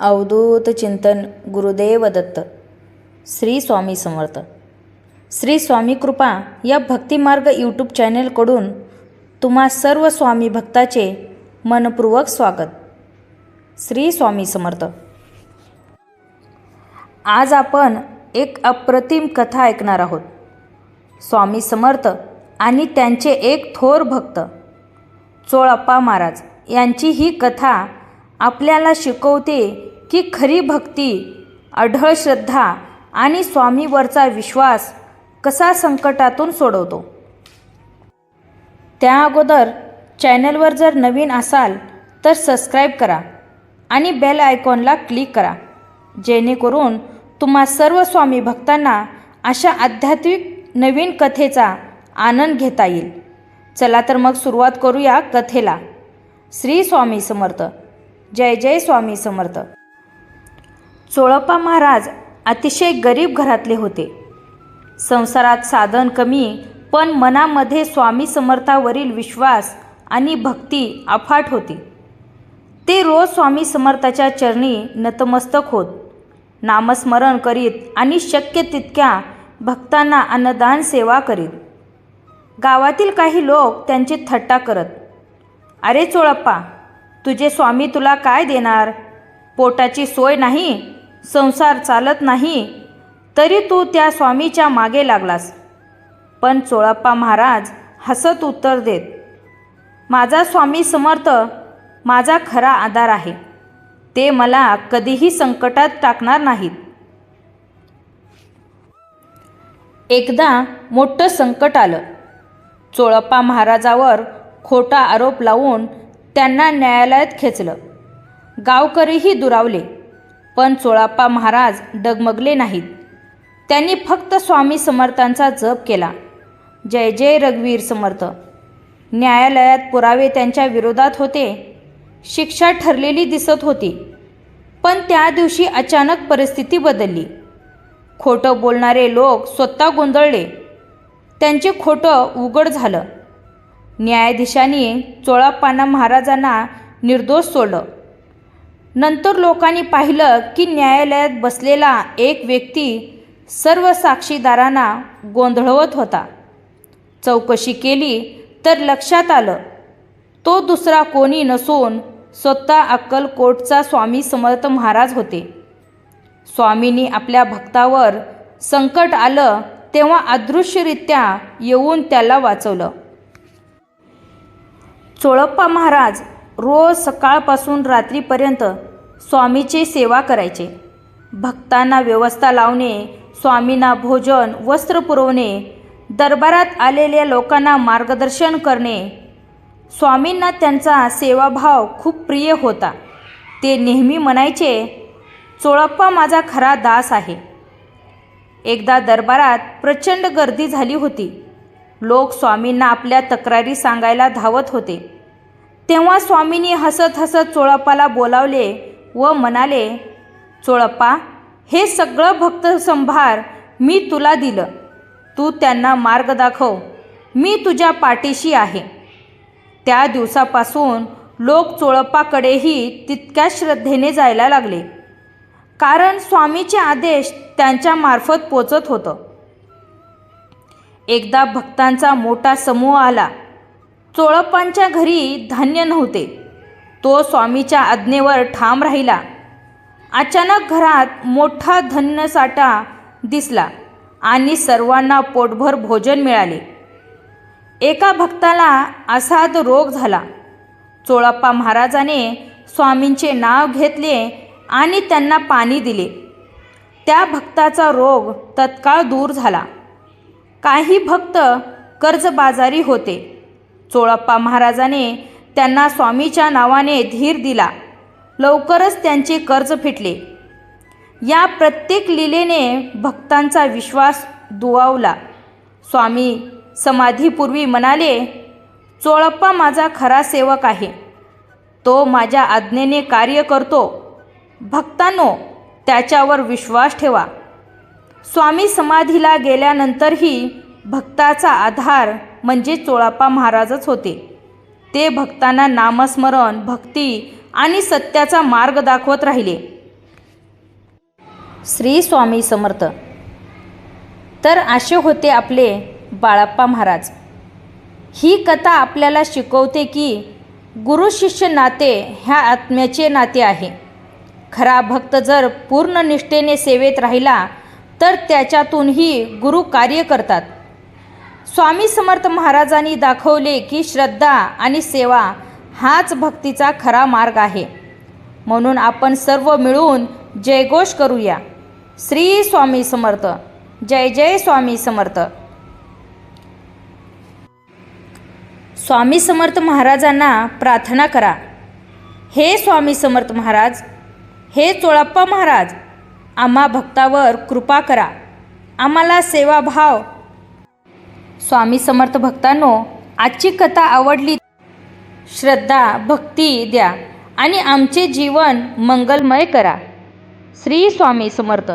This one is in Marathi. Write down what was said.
अवधूत चिंतन गुरुदेव दत्त. श्री स्वामी समर्थ. श्री स्वामी कृपा या भक्तिमार्ग यूट्यूब चॅनेलकडून तुम्हा सर्व स्वामी भक्ताचे मनपूर्वक स्वागत. श्री स्वामी समर्थ. आज आपण एक अप्रतिम कथा ऐकणार आहोत. स्वामी समर्थ आणि त्यांचे एक थोर भक्त चोळप्पा महाराज यांची ही कथा आपल्याला शिकवते की खरी भक्ती अढळ श्रद्धा आणि स्वामीवरचा विश्वास कसा संकटातून सोडवतो? त्या अगोदर चॅनलवर जर नवीन असाल तर सबस्क्राईब करा आणि बेल आयकॉनला क्लिक करा. जेणेकरून तुम्हा सर्व स्वामी भक्तांना अशा आध्यात्मिक नवीन कथेचा आनंद घेता येईल. चला तर मग सुरुवात करूया कथेला. श्री स्वामी समर्थ. जय जय स्वामी समर्थ. चोळप्पा महाराज अतिशय गरीब घरातले होते. संसारात साधन कमी पण मनामध्ये स्वामी समर्थावरील विश्वास आणि भक्ती अफाट होती. ते रोज स्वामी समर्थाच्या चरणी नतमस्तक होत. नामस्मरण करीत आणि शक्य तितक्या भक्तांना अन्नदान सेवा करीत. गावातील काही लोक त्यांची थट्टा करत अरे चोळप्पा तुझे स्वामी तुला काय देणार? पोटाची सोय नाही संसार चालत नाही तरी तू त्या स्वामीच्या मागे लागलास. पण चोळप्पा महाराज हसत उत्तर देत माझा स्वामी समर्थ माझा खरा आधार आहे. ते मला कधीही संकटात टाकणार नाहीत. एकदा मोठं संकट आलं. चोळप्पा महाराजावर खोटा आरोप लावून त्यांना न्यायालयात खेचलं. गावकरीही दुरावले पण चोळाप्पा महाराज डगमगले नाहीत. त्यांनी फक्त स्वामी समर्थांचा जप केला. जय जय रघुवीर समर्थ. न्यायालयात पुरावे त्यांच्या विरोधात होते. शिक्षा ठरलेली दिसत होती. पण त्या दिवशी अचानक परिस्थिती बदलली. खोटं बोलणारे लोक स्वतः गोंधळले. त्यांचे खोटं उघड झालं. न्यायाधीशांनी चोळाप्पांना महाराजांना निर्दोष सोडलं. नंतर लोकांनी पाहिलं की न्यायालयात बसलेला एक व्यक्ती सर्व साक्षीदारांना गोंधळवत होता. चौकशी केली तर लक्षात आलं तो दुसरा कोणी नसून स्वतः अक्कलकोटचा स्वामी समर्थ महाराज होते. स्वामींनी आपल्या भक्तावर संकट आलं तेव्हा अदृश्यरित्या येऊन त्याला वाचवलं. चोळप्पा महाराज रोज सकाळपासून रात्रीपर्यंत स्वामीची सेवा करायचे. भक्तांना व्यवस्था लावणे स्वामींना भोजन वस्त्र पुरवणे दरबारात आलेल्या लोकांना मार्गदर्शन करणे. स्वामींना त्यांचा सेवाभाव खूप प्रिय होता. ते नेहमी म्हणायचे चोळप्पा माझा खरा दास आहे. एकदा दरबारात प्रचंड गर्दी झाली होती. लोक स्वामींना आपल्या तक्रारी सांगायला धावत होते. तेव्हा स्वामींनी हसत हसत चोळप्पाला बोलावले व म्हणाले चोळप्पा हे सगळं भक्त संभार मी तुला दिलं. तू त्यांना मार्ग दाखव. मी तुझ्या पाठीशी आहे. त्या दिवसापासून लोक चोळप्पाकडेही तितक्या श्रद्धेने जायला लागले. कारण स्वामीचे आदेश त्यांच्यामार्फत पोचत होतं. एकदा भक्तांचा मोठा समूह आला. चोळप्पांच्या घरी धान्य नव्हते. तो स्वामीच्या आज्ञेवर ठाम राहिला. अचानक घरात मोठा धन्यसाठा दिसला आणि सर्वांना पोटभर भोजन मिळाले. एका भक्ताला असाध रोग झाला. चोळप्पा महाराजाने स्वामींचे नाव घेतले आणि त्यांना पाणी दिले. त्या भक्ताचा रोग तत्काळ दूर झाला. काही भक्त कर्जबाजारी होते. चोळप्पा महाराजाने त्यांना स्वामीच्या नावाने धीर दिला. लवकरच त्यांचे कर्ज फिटले. या प्रत्येक लीलेने भक्तांचा विश्वास दुवावला स्वामी समाधीपूर्वी म्हणाले चोळप्पा माझा खरा सेवक आहे. तो माझ्या आज्ञेने कार्य करतो. भक्तांनो त्याच्यावर विश्वास ठेवा. स्वामी समाधीला गेल्यानंतरही भक्ताचा आधार म्हणजे चोळाप्पा महाराजच होते. ते भक्तांना नामस्मरण भक्ती आणि सत्याचा मार्ग दाखवत राहिले. श्री स्वामी समर्थ. तर असे होते आपले बाळाप्पा महाराज. ही कथा आपल्याला शिकवते की गुरु शिष्य नाते ह्या आत्म्याचे नाते आहे. खरा भक्त जर पूर्ण निष्ठेने सेवेत राहिला तर त्याच्यातूनही गुरु कार्य करतात. स्वामी समर्थ महाराजांनी दाखवले की श्रद्धा आणि सेवा हाच भक्तीचा खरा मार्ग आहे. म्हणून आपण सर्व मिळून जयघोष करूया. श्री स्वामी समर्थ. जय जय स्वामी समर्थ. स्वामी समर्थ महाराजांना प्रार्थना करा. हे स्वामी समर्थ महाराज हे चोळप्पा महाराज आम्हा भक्तावर कृपा करा. आम्हाला सेवाभाव. स्वामी समर्थ भक्तांनो आजची कथा आवडली. श्रद्धा भक्ती द्या आणि आमचे जीवन मंगलमय करा. श्री स्वामी समर्थ.